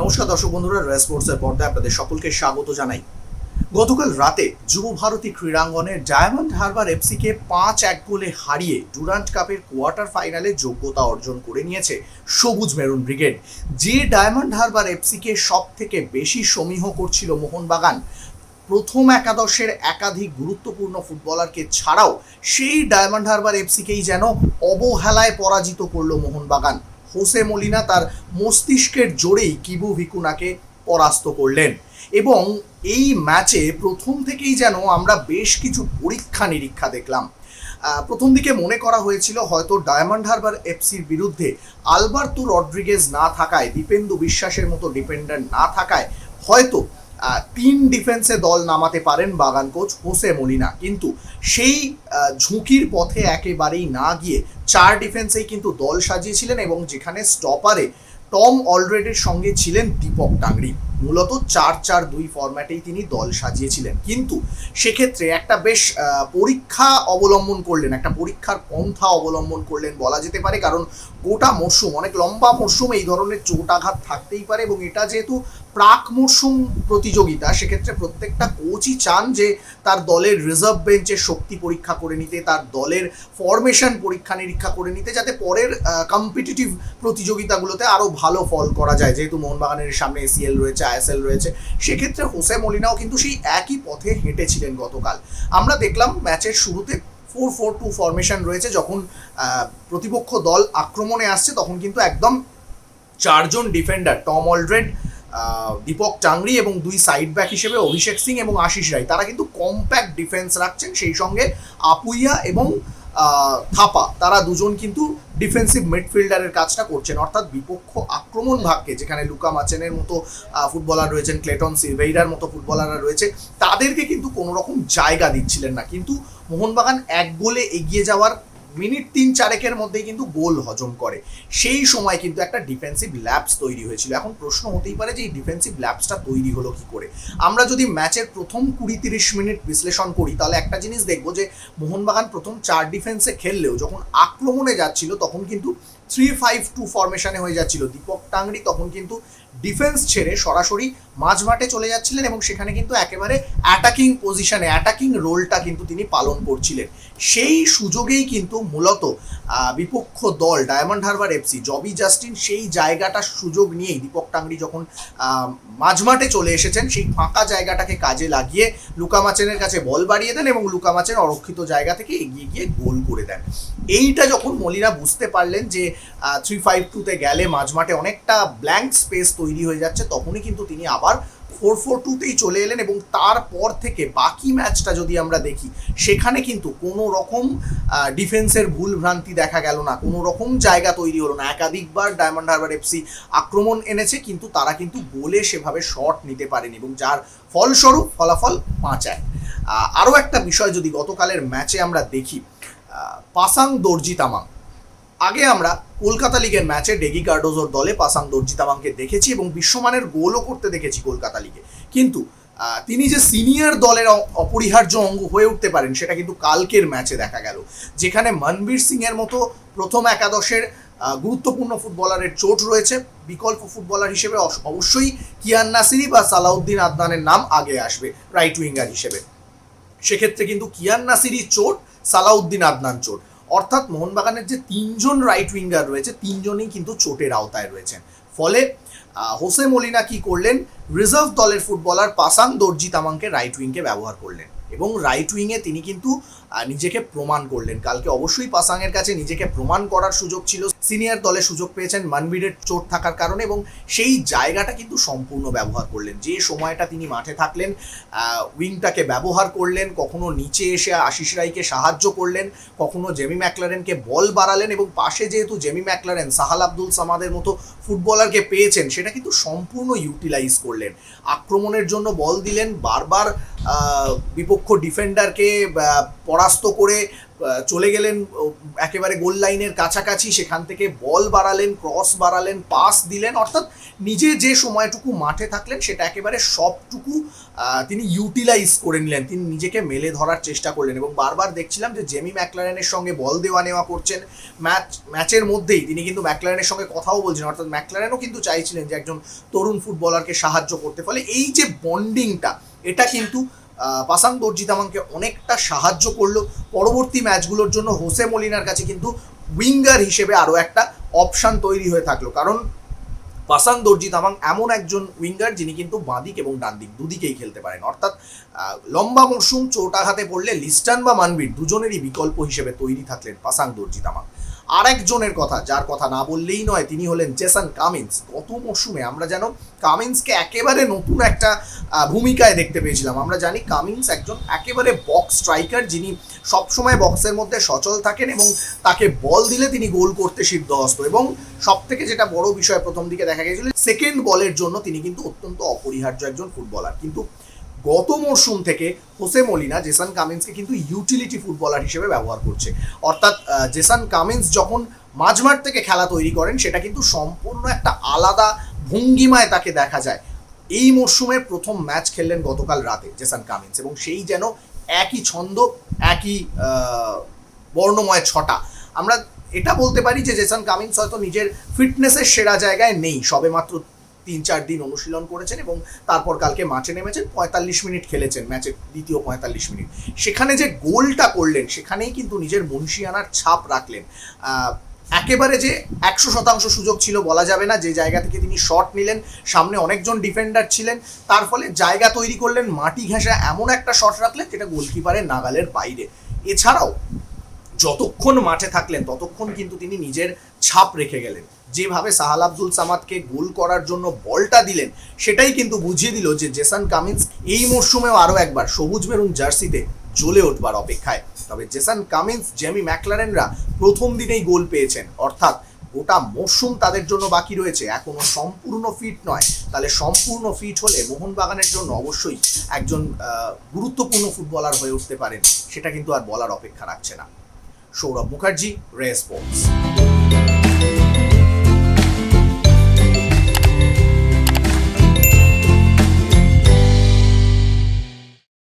নমস্কার দর্শক বন্ধুরা রয়্যাল স্পোর্টসের পর্দায় আপনাদের সকলকে স্বাগত জানাই। গতকাল রাতে যুব ভারতী ক্রীড়াঙ্গনে ডায়মন্ড হারবার এফসিকে পাঁচ এক গোলে হারিয়ে ডুরান্ট কাপের কোয়ার্টার ফাইনালে যোগ্যতা অর্জন করে নিয়েছে সবুজ মেরুন ব্রিগেড। যে ডায়মন্ড হারবার এফসিকে সব থেকে বেশি সমীহ করছিল মোহনবাগান, প্রথম একাদশের একাধিক গুরুত্বপূর্ণ ফুটবলারকে ছাড়াও সেই ডায়মন্ড হারবার এফসিকেই যেন অবহেলায় পরাজিত করল মোহনবাগান। হোসে মলিনা তার মস্তিষ্কের জোরেই কিবু ভিকুনাকে পরাস্ত করলেন। এবং এই ম্যাচে প্রথম থেকেই যেন আমরা বেশ কিছু পরীক্ষা নিরীক্ষা দেখলাম। প্রথম দিকে মনে করা হয়েছিল হয়তো ডায়মন্ড হারবার এফসির বিরুদ্ধে আলবার্তু রড্রিগেজ না থাকায়, দীপেন্দু বিশ্বাসের মতো ডিপেন্ডেন্ট না থাকায় হয়তো তিন ডিফেন্সে দল নামাতে পারেন বাগান কোচ হোসে মলিনা। কিন্তু সেই ঝুঁকির পথে একেবারেই না গিয়ে চার ডিফেন্সেই কিন্তু দল সাজিয়েছিলেন এবং যেখানে স্টপারে টম অলরেডের সঙ্গে ছিলেন দীপক টাংরি। মূলত চার চার দুই ফরম্যাটেই তিনি দল সাজিয়েছিলেন। কিন্তু সেক্ষেত্রে একটা বেশ পরীক্ষা অবলম্বন করলেন, একটা পরীক্ষার পন্থা অবলম্বন করলেন বলা যেতে পারে। কারণ গোটা মরশুম অনেক লম্বা মরশুম এই ধরনের চোটাঘাত থাকতেই পারে এবং এটা যেহেতু প্রাক মরশুম প্রতিযোগিতা, সেক্ষেত্রে প্রত্যেকটা কোচই চান যে তার দলের রিজার্ভ বেঞ্চের শক্তি পরীক্ষা করে নিতে, তার দলের ফরমেশন পরীক্ষা নিরীক্ষা করে নিতে, যাতে পরের কম্পিটিটিভ প্রতিযোগিতাগুলোতে আরও ভালো ফল করা যায়। যেহেতু মোহনবাগানের সামনে এসিএল রয়েছে আইএসএল রয়েছে, সেক্ষেত্রে হোসে মলিনাও কিন্তু সেই একই পথে হেঁটেছিলেন গতকাল। আমরা দেখলাম ম্যাচের শুরুতে ফোর ফোর টু ফরমেশন রয়েছে, যখন প্রতিপক্ষ দল আক্রমণে আসছে, তখন কিন্তু একদম চারজন defender Tom Aldred Deepak Tangri এবং দুই সাইড ব্যাক হিসেবে অভিষেক সিং এবং আশিস রায়, তারা কিন্তু কম্প্যাক্ট ডিফেন্স রাখছেন, সেই সঙ্গে আপুইয়া এবং থাপা, তারা দুজন কিন্তু ডিফেন্সিভ মিডফিল্ডারের কাজটা করছেন। অর্থাৎ বিপক্ষ আক্রমণ ভাগকে যেখানে লুকা মাচেনের মতো ফুটবলার রয়েছেন, ক্লেটন সিলভেইরার মতো ফুটবলাররা রয়েছে, তাদেরকে কিন্তু কোনো রকম জায়গা দিচ্ছিলেন না। কিন্তু মোহনবাগান এক গোলে এগিয়ে যাওয়ার মিনিট তিন চারেকের মধ্যেই কিন্তু গোল হজম করে। সেই সময় কিন্তু একটা ডিফেন্সিভ ল্যাপস তৈরি হয়েছিল। এখন প্রশ্ন হতেই পারে যে এই ডিফেন্সিভ ল্যাপসটা তৈরি হলো কি করে? আমরা যদি ম্যাচের প্রথম কুড়ি তিরিশ মিনিট বিশ্লেষণ করি, তাহলে একটা জিনিস দেখব যে মোহনবাগান প্রথম চার ডিফেন্সে খেললেও যখন আক্রমণে যাচ্ছিল, তখন কিন্তু থ্রি ফাইভ টু ফরমেশনে হয়ে যাচ্ছিল। দীপক টাংরি তখন কিন্তু ডিফেন্স ছেড়ে সরাসরি মাঝমাঠে চলে যাচ্ছিলেন এবং সেখানে কিন্তু একেবারে অ্যাটাকিং পজিশনে অ্যাটাকিং রোলটা কিন্তু তিনি পালন করছিলেন। সেই সুযোগেই কিন্তু মূলত বিপক্ষ দল Diamond Harbour FC, Jobby Justin সেই জায়গাটার সুযোগ নিয়েই দীপক টাংরি যখন মাঝমাঠে চলে এসেছেন, সেই ফাঁকা জায়গাটাকে কাজে লাগিয়ে লুকামাচেনের কাছে বল বাড়িয়ে দেন এবং লুকামাচেন অরক্ষিত জায়গা থেকে এগিয়ে গিয়ে গোল করে দেন। এইটা যখন মলিনা বুঝতে পারলেন যে থ্রি ফাইভ টুতে গেলে মাঝমাঠে অনেকটা ব্ল্যাঙ্ক স্পেস তৈরি হয়ে যাচ্ছে, তখনই কিন্তু তিনি আবার ফোর ফোর টুতেই চলে এলেন এবং তারপর থেকে বাকি ম্যাচটা যদি আমরা দেখি, সেখানে কিন্তু কোনো রকম ডিফেন্সের ভুল ভ্রান্তি দেখা গেল না। কোনো রকম জায়গা তৈরি হলো না। একাধিকবার ডায়মন্ড হারবার এফসি আক্রমণ এনেছে, কিন্তু তারা কিন্তু গোলে সেভাবে শট নিতে পারেনি এবং যার ফলস্বরূপ ফলাফল পাঁচ এক। আরও একটা বিষয় যদি গতকালের ম্যাচে আমরা দেখি পাসাং দর্জি তামাং। আগে আমরা কলকাতা লিগের ম্যাচে ডেগি কার্ডোজোর দলে পাসাং দর্জি তামাংকে দেখেছি এবং বিশ্বমানের গোলও করতে দেখেছি কলকাতা লিগে। কিন্তু তিনি যে সিনিয়র দলের অপরিহার্য অঙ্গ হয়ে উঠতে পারেন, সেটা কিন্তু কালকের ম্যাচে দেখা গেল। যেখানে মনবীর সিং এর মতো প্রথম একাদশের গুরুত্বপূর্ণ ফুটবলারের চোট রয়েছে। বিকল্প ফুটবলার হিসেবে অবশ্যই কিয়ান নাসিরি বা সালাউদ্দিন আদনানের নাম আগে আসবে, রাইট উইঙ্গার হিসেবে। সেক্ষেত্রে কিন্তু কিয়ান নাসিরি চোট, সালাউদ্দিন আদনান চোট। অর্থাৎ মোহনবাগানের যে তিনজন রাইট উইঙ্গার রয়েছে, তিনজনই কিন্তু চোটের আওতায় রয়েছেন। ফলে হোসে মলিনা কি করলেন? রিজার্ভ দলের ফুটবলার পাসাং দর্জি তামাংকে রাইট উইংকে ব্যবহার করলেন। এবং রাইট উইংয়ে তিনি কিন্তু নিজেকে প্রমাণ করলেন। কালকে অবশ্যই পাসাংয়ের কাছে নিজেকে প্রমাণ করার সুযোগ ছিল। সিনিয়র দলে সুযোগ পেয়েছেন মানবীরের চোট থাকার কারণে এবং সেই জায়গাটা কিন্তু সম্পূর্ণ ব্যবহার করলেন। যে সময়টা তিনি মাঠে থাকলেন উইংটাকে ব্যবহার করলেন, কখনো নিচে এসে আশিস রাইকে সাহায্য করলেন, কখনো জেমি ম্যাকলারেনকে বল বাড়ালেন এবং পাশে যেহেতু জেমি ম্যাকলারেন, সাহাল আব্দুল সামাদের মতো ফুটবলারকে পেয়েছেন, সেটা কিন্তু সম্পূর্ণ ইউটিলাইজ করলেন। আক্রমণের জন্য বল দিলেন, বারবার বিপক্ষ প্রতিপক্ষ ডিফেন্ডারকে পরাস্ত করে চলে গেলেন একেবারে গোল লাইনের কাছাকাছি, সেখান থেকে বল বাড়ালেন ক্রস বাড়ালেন পাস দিলেন, অর্থাৎ নিজে যে সময়টুকু মাঠে থাকলেন, সেটা একেবারে সবটুকু তিনি ইউটিলাইজ করে নিলেন, তিনি নিজেকে মেলে ধরার চেষ্টা করলেন এবং বারবার দেখছিলাম যে জেমি ম্যাকলারেনের সঙ্গে বল দেওয়া নেওয়া করছেন। ম্যাচ, ম্যাচের মধ্যেই তিনি কিন্তু ম্যাকলারেনের সঙ্গে কথাও বলছেন অর্থাৎ ম্যাকলারেনও কিন্তু চাইছিলেন যে একজন তরুণ ফুটবলারকে সাহায্য করতে। ফলে এই যে বন্ডিংটা এটা কিন্তু পাসাং দর্জিতামাংকে অনেকটা সাহায্য করল। পরবর্তী ম্যাচগুলোর জন্য হোসে মলিনার কাছে কিন্তু উইঙ্গার হিসেবে আরও একটা অপশান তৈরি হয়ে থাকল। কারণ পাসাং দর্জি তামাং এমন একজন উইঙ্গার যিনি কিন্তু বাঁদিক এবং ডান দিক দুদিকেই খেলতে পারেন। অর্থাৎ লম্বা মরশুম চোট আঘাতে পড়লে লিস্টান বা মানবির দুজনেরই বিকল্প হিসেবে তৈরি থাকলেন পাসাং দর্জি তামাং আরেকজনের কথা, যার কথা না বললেই নয়, তিনি হলেন জেসন কামিন্স। গত মরশুমে আমরা যেন কামিন্সকে একেবারে নতুন একটা ভূমিকায় দেখতে পেয়েছিলাম। আমরা জানি কামিন্স একজন একেবারে বক্স স্ট্রাইকার যিনি সবসময় বক্সের মধ্যে সচল থাকেন এবং তাকে বল দিলে তিনি গোল করতে সিদ্ধহস্ত। এবং সব থেকে যেটা বড় বিষয় প্রথম দিকে দেখা গেছিল সেকেন্ড বলের জন্য তিনি কিন্তু অত্যন্ত অপরিহার্য একজন ফুটবলার কিন্তু গত মরশুম থেকে হোসে মলিনা, জেসান কামিন্সকে কিন্তু ইউটিলিটি ফুটবলার হিসেবে ব্যবহার করছে। অর্থাৎ জেসান কামিন্স যখন মাঝমাঠ থেকে খেলা তৈরি করেন, সেটা কিন্তু সম্পূর্ণ একটা আলাদা ভঙ্গিমায় তাকে দেখা যায়। এই মরশুমের প্রথম ম্যাচ খেললেন গতকাল রাতে জেসান কামিন্স এবং সেই যেন একই ছন্দ, একই বর্ণময় ছটা। আমরা এটা বলতে পারি যে জেসান কামিন্স হয়তো নিজের ফিটনেসের সেরা জায়গায় নেই সবে মাত্র তিন চার দিন অনুশীলন করেছেন এবং তারপর কালকে মাঠে নেমেছেন, পঁয়তাল্লিশ মিনিট খেলেছেন ম্যাচের দ্বিতীয় পঁয়তাল্লিশ মিনিট। সেখানে যে গোলটা করলেন, সেখানেই কিন্তু নিজের মুন্সিয়ানার ছাপ রাখলেন। একেবারে যে একশো শতাংশ সুযোগ ছিল বলা যাবে না, যে জায়গা থেকে তিনি শট নিলেন, সামনে অনেকজন ডিফেন্ডার ছিলেন, তার ফলে জায়গা তৈরি করলেন, মাটি ঘেঁষা এমন একটা শট রাখলেন, যেটা গোলকিপারের নাগালের বাইরে। এছাড়াও যতক্ষণ মাঠে থাকলেন, ততক্ষণ কিন্তু তিনি নিজের ছাপ রেখে গেলেন। যেভাবে সাহাল আব্দুল সামাদকে গোল করার জন্য বলটা দিলেন, সেটাই কিন্তু বুঝিয়ে দিল যে জেসান কামিন্স এই মরশুমেও আরও একবার সবুজ মেরুন জার্সিতে জ্বলে উঠবার অপেক্ষায়। তবে জেসান কামিন্স, জেমি ম্যাকলারেনরা প্রথম দিনেই গোল পেয়েছেন। অর্থাৎ গোটা মরশুম তাদের জন্য বাকি রয়েছে। এখনও সম্পূর্ণ ফিট নয়। তাহলে সম্পূর্ণ ফিট হলে মোহনবাগানের জন্য অবশ্যই একজন গুরুত্বপূর্ণ ফুটবলার হয়ে উঠতে পারেন। সেটা কিন্তু আর বলার অপেক্ষা রাখছে না। সৌরভ মুখার্জি রে